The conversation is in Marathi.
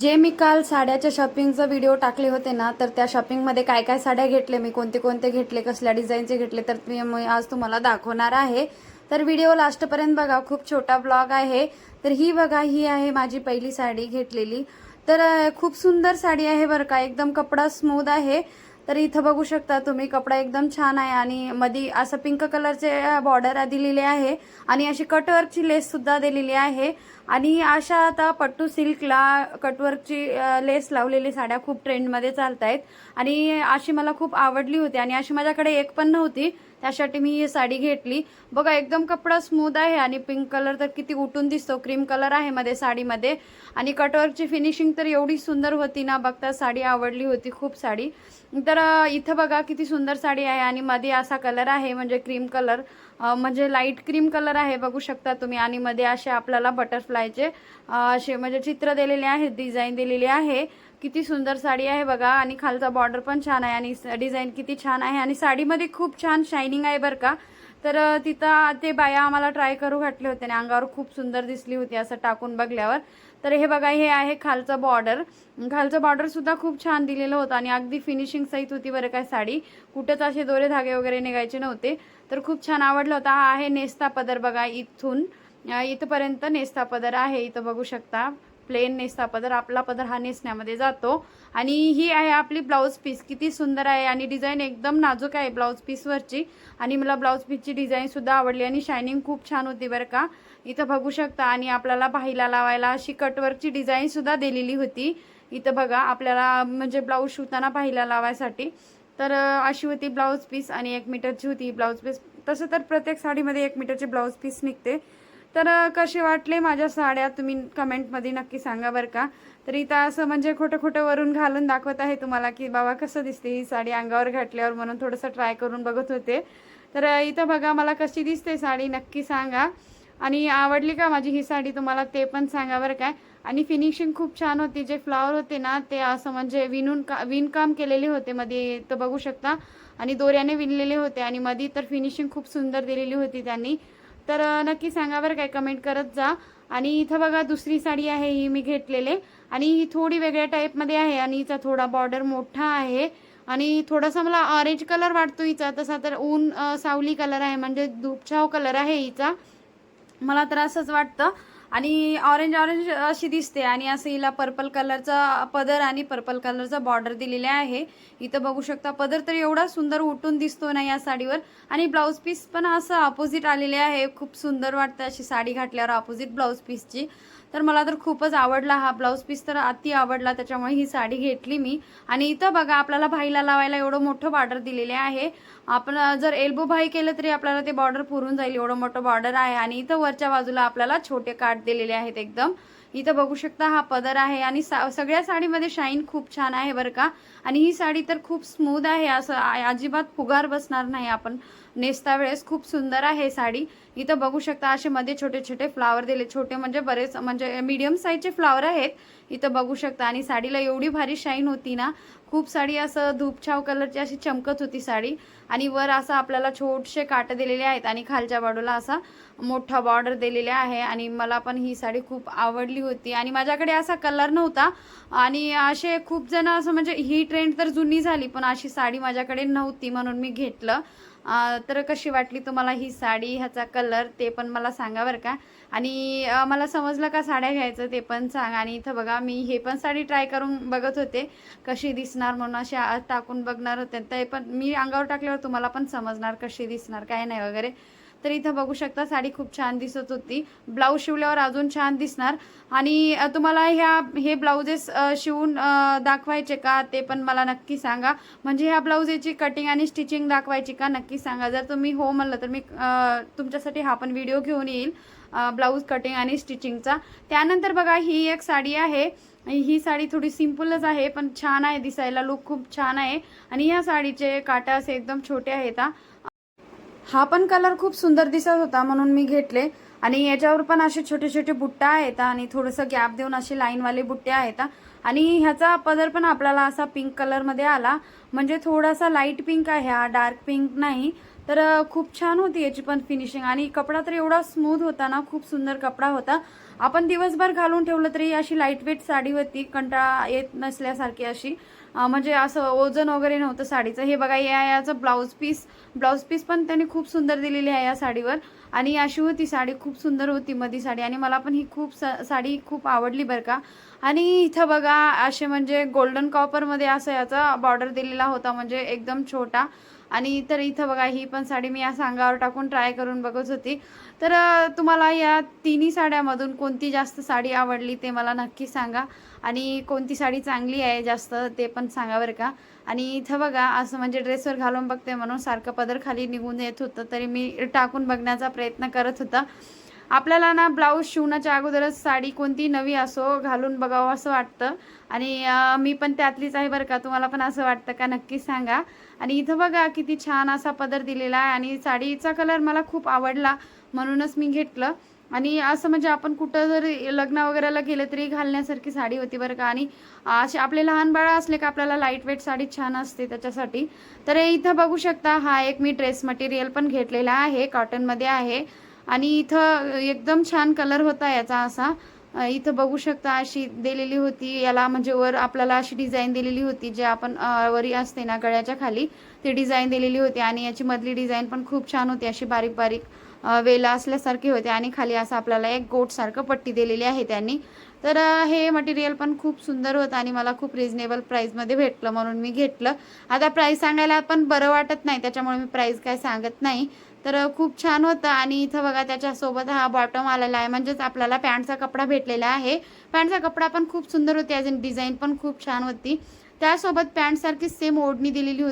जे मी काल साड्याच्या शॉपिंगचा व्हिडिओ टाकले होते ना तर त्या शॉपिंगमध्ये काय काय साड्या घेतले मी कोणते कोणते घेतले कसल्या डिझाईनचे घेतले तर मी आज तुम्हाला दाखवणार आहे. तर व्हिडिओ लास्टपर्यंत बघा खूप छोटा ब्लॉग आहे. तर ही बघा ही आहे माझी पहिली साडी घेतलेली. तर खूप सुंदर साडी आहे बरं का एकदम कपडा स्मूथ आहे. तर इथं बघू शकता तुम्ही कपडा एकदम छान आहे आणि मध्ये असं पिंक कलरचे बॉर्डर दिलेली आहे आणि अशी कटवर्कची लेस सुद्धा दिलेली आहे. आणि अशा आता पट्टू सिल्कला कटवर्कची लेस लावलेली साड्या खूप ट्रेंडमध्ये चालत आहेत आणि अशी मला खूप आवडली होती आणि अशी माझ्याकडे एक पण नव्हती. त्यासाठी मी ही साडी घेतली. बघा एकदम कपडा स्मूथ आहे आणि पिंक कलर तर किती उठून दिसतो. क्रीम कलर आहे मध्ये साडीमध्ये. आणि कटवर्कची फिनिशिंग तर एवढी सुंदर होती ना बघता साडी आवडली होती खूप साडी. तर इथं बघा किती सुंदर साडी आहे आणि मध्ये असा कलर आहे म्हणजे क्रीम कलर म्हणजे लाइट क्रीम कलर आहे बघू शकता तुम्ही. आणि मध्ये असे आपल्याला बटरफ्लायचे असे म्हणजे चित्र दिलेले आहेत डिझाईन दिलेली आहे. किती सुंदर साडी आहे बघा. आणि खालचा बॉर्डर पण छान आहे आणि डिझाईन किती छान आहे. आणि साडीमध्ये खूप छान शायनिंग आहे बरं का. तर तिथं ते बाया आम्हाला ट्राय करू घातले होते आणि अंगावर खूप सुंदर दिसली होती असं टाकून बघल्यावर. तर हे बघा हे आहे खालचं बॉर्डर खालचं बॉर्डर सुद्धा खूप छान दिलेलं होतं आणि अगदी फिनिशिंग सहित होती बरं काय साडी. कुठंच असे दोरे धागे वगैरे निघायचे नव्हते. तर खूप छान आवडलं होतं. हा आहे नेस्ता पदर बघा इथून. इथपर्यंत नेस्ता पदर आहे. इथं बघू शकता. प्लेन नेसता पदर आपला पदर हा नेसण्यामध्ये जातो. आणि ही आहे आपली ब्लाऊज पीस. किती सुंदर आहे आणि डिझाईन एकदम नाजूक आहे ब्लाऊज पीसवरची आणि मला ब्लाऊज पीसची डिझाईनसुद्धा आवडली आणि शायनिंग खूप छान होती बरं का. इथं बघू शकता आणि आपल्याला बाहीला लावायला अशी कटवर्कची डिझाईनसुद्धा दिलेली होती. इथं बघा आपल्याला म्हणजे ब्लाऊज शिवताना बाहीला लावायसाठी. तर अशी होती ब्लाऊज पीस आणि एक मीटरची होती ब्लाऊज पीस. तसं तर प्रत्येक साडीमध्ये एक मीटरची ब्लाऊज पीस निघते. तर कसे वाटले माझ्या साड्या? तुम्ही कमेंटमध्ये नक्की सांगा बरं का. तर इथं असं म्हणजे खोटं खोटं वरून घालून दाखवत आहे तुम्हाला की बाबा कसं दिसते ही साडी अंगावर घातल्यावर? म्हणून थोडंसं ट्राय करून बघत होते. तर इथं बघा मला कशी दिसते साडी नक्की सांगा. आणि आवडली का माझी ही साडी तुम्हाला ते पण सांगा बरं काय आणि फिनिशिंग खूप छान होती. जे फ्लावर होते ना ते असं म्हणजे विणून का विणकाम केलेले होते. मध्ये तर बघू शकता. आणि दोऱ्याने विणलेले होते. आणि मध्ये तर फिनिशिंग खूप सुंदर दिलेली होती त्यांनी. तर नक्की सांगा बरं काय कमेंट करत जा. आणि इथं बघा दुसरी साडी आहे ही मी घेतलेले. आणि ही थोडी वेगळ्या टाईपमध्ये आहे आणि हिचा थोडा बॉर्डर मोठा आहे. आणि थोडासा मला ऑरेंज कलर वाटतो हिचा. तसा तर ऊन सावली कलर आहे म्हणजे धूपछाव कलर आहे हिचा. मला तर असंच वाटतं. आणि ऑरेंज ऑरेंज अशी दिसते आणि असं हिला पर्पल कलरचा पदर आणि पर्पल कलरचा बॉर्डर दिलेला आहे. इथं बघू शकता पदर तर एवढा सुंदर उठून दिसतो ना या साडीवर. आणि ब्लाऊज पीस पण असं अपोजिट आलेले आहे. खूप सुंदर वाटतं अशी साडी घातल्यावर अपोजिट ब्लाऊज पीसची तर मला तर खूपच आवडला हा ब्लाऊज पीस तर अति आवडला. त्याच्यामुळे ही साडी घेतली मी. आणि इथं बघा आपल्याला भाईला लावायला एवढं मोठं बॉर्डर दिलेले आहे. आपण जर एल्बो भाई केलं तरी आपल्याला ते बॉर्डर पुरून जाईल एवढं मोठं बॉर्डर आहे. आणि इथं वरच्या बाजूला आपल्याला छोटे काठ दिलेले आहेत एकदम. इथं बघू शकता हा पदर आहे आणि सा सगळ्या साडीमध्ये शाईन खूप छान आहे बरं का. आणि ही साडी तर खूप स्मूद आहे असं अजिबात फुगार बसणार नाही आपण. नेसता वेळेस खूप सुंदर आहे साडी. इथं बघू शकता असे मध्ये छोटे छोटे फ्लावर दिले. छोटे म्हणजे बरेच म्हणजे मीडियम साईजचे फ्लावर आहेत. इथं बघू शकता आणि साडीला एवढी भारी शाईन होती ना. खूप साडी असं धूपछाव कलरची अशी चमकत होती साडी. आणि वर असं आपल्याला छोटसे काट दिलेले आहेत आणि खालच्या बाजूला असा मोठा बॉर्डर दिलेला आहे. आणि मला पण ही साडी खूप आवडली होती. आणि माझ्याकडे असा कलर नव्हता. आणि असे खूप जण असं म्हणजे ही ट्रेंड तर जुनी झाली पण अशी साडी माझ्याकडे नव्हती म्हणून मी घेतलं. तर कशी वाटली तुम्हाला ही साडी ह्याचा कलर ते पण मला सांगा बरं का. आणि मला समजलं का साड्या घ्यायचं ते पण सांग. आणि इथं बघा मी हे पण साडी ट्राय करून बघत होते. कशी दिसणार म्हणून अशा टाकून बघणार होते. ते पण मी अंगावर टाकल्यावर तुम्हाला पण समजणार कशी दिसणार काय नाही वगैरे. तर इथं बघू शकता साडी खूप छान दिसत होती. ब्लाऊज शिवल्यावर अजून छान दिसणार. आणि तुम्हाला ह्या हे ब्लाउजेस शिवून दाखवायचे का? ते पण मला नक्की सांगा. म्हणजे ह्या ब्लाऊजेची कटिंग आणि स्टिचिंग दाखवायची का? नक्की सांगा. जर तुम्ही हो म्हणलं तर मी तुमच्यासाठी हा पण व्हिडिओ घेऊन येईल ब्लाऊज कटिंग आणि स्टिचिंगचा त्यानंतर बघा ही एक साडी आहे. ही साडी थोडी सिम्पलच आहे पण छान आहे दिसायला. लुक खूप छान आहे. आणि ह्या साडीचे काटा असे एकदम छोटे आहेत हा. पण कलर खूप सुंदर दिसत होता म्हणून मी घेतले. आणि याच्यावर पण असे छोटे छोटे बुट्टा आहेत आणि थोडंसं गॅप देऊन असे लाईनवाले बुट्टे आहेत. आणि ह्याचा पदर पण आपल्याला असा पिंक कलरमध्ये आला. म्हणजे थोडासा लाइट पिंक आहे हा डार्क पिंक नाही. तर खूप छान होती याची पण फिनिशिंग आणि कपडा तर एवढा स्मूथ होता ना खूप सुंदर कपडा होता. आपण दिवसभर घालून ठेवलं तरी अशी लाइट वेट साडी होती कंटाळा येत नसल्यासारखी अशी. म्हणजे असं ओजन वगैरे नव्हतं साडीचं. हे बघा या याचं ब्लाऊज पीस ब्लाऊज पीस पण त्यांनी खूप सुंदर दिलेली आहे या साडीवर. आणि अशी होती साडी खूप सुंदर होती मधी साडी. आणि मला पण ही खूप सा- साडी खूप आवडली बरं का. आणि इथं बघा असे म्हणजे गोल्डन कॉपरमध्ये असं याचा बॉर्डर दिलेला होता म्हणजे एकदम छोटा. आणि तर इथं बघा ही पण साडी मी या सांगावर टाकून ट्राय करून बघत होती. तर तुम्हाला या तिन्ही साड्यामधून कोणती जास्त साडी आवडली ते मला नक्की सांगा. आणि कोणती साडी चांगली आहे जास्त ते पण सांगा बरं का. आणि इथं बघा असं म्हणजे ड्रेसवर घालून बघते म्हणून सारखं पदर खाली निघून येत होतं तरी मी टाकून बघण्याचा प्रयत्न करत होता. आपल्याला ना ब्लाऊज शिवण्याच्या अगोदरच साडी कोणती नवी असो घालून बघावं असं वाटतं. आणि मी पण त्यातलीच आहे बरं का तुम्हाला पण असं वाटतं का नक्की सांगा. आणि इथं बघा किती छान असा पदर दिलेला आहे आणि साडीचा कलर मला खूप आवडला म्हणूनच मी घेतलं. आणि असं म्हणजे आपण कुठं जरी लग्न वगैरेला गेलं तरी घालण्यासारखी साडी होती बरं का. आणि असे आपले लहान बाळं असले का आपल्याला लाइट वेट साडी छान असते त्याच्यासाठी. तर इथं बघू शकता हा एक मी ड्रेस मटेरियल पण घेतलेला आहे कॉटनमध्ये आहे. आणि इथं एकदम छान कलर होता याचा असा. इथं बघू शकता अशी दिलेली होती. याला म्हणजे वर आपल्याला अशी डिझाईन दिलेली होती जे आपण वरी असते ना गळ्याच्या खाली ती डिझाईन दिलेली होती. आणि याची मधली डिझाईन पण खूप छान होती अशी बारीक बारीक वेला असल्यासारखी होते आणि खाली असं आपल्याला एक गोटसारखं पट्टी दिलेली आहे त्यांनी. तर हे मटेरियल पण खूप सुंदर होतं आणि मला खूप रिजनेबल प्राईजमध्ये भेटलं म्हणून मी घेतलं. आता प्राईस सांगायला पण बरं वाटत नाही त्याच्यामुळे मी प्राईस काय सांगत नाही. तर खूप छान होतं आणि इथं बघा त्याच्यासोबत हा बॉटम आलेला आहे. म्हणजेच आपल्याला पॅन्टचा कपडा भेटलेला आहे. पॅन्टचा कपडा पण खूप सुंदर होती अजून डिझाईन पण खूप छान होती. त्यासोबत पॅन्टसारखी सेम ओढणी दिलेली होती.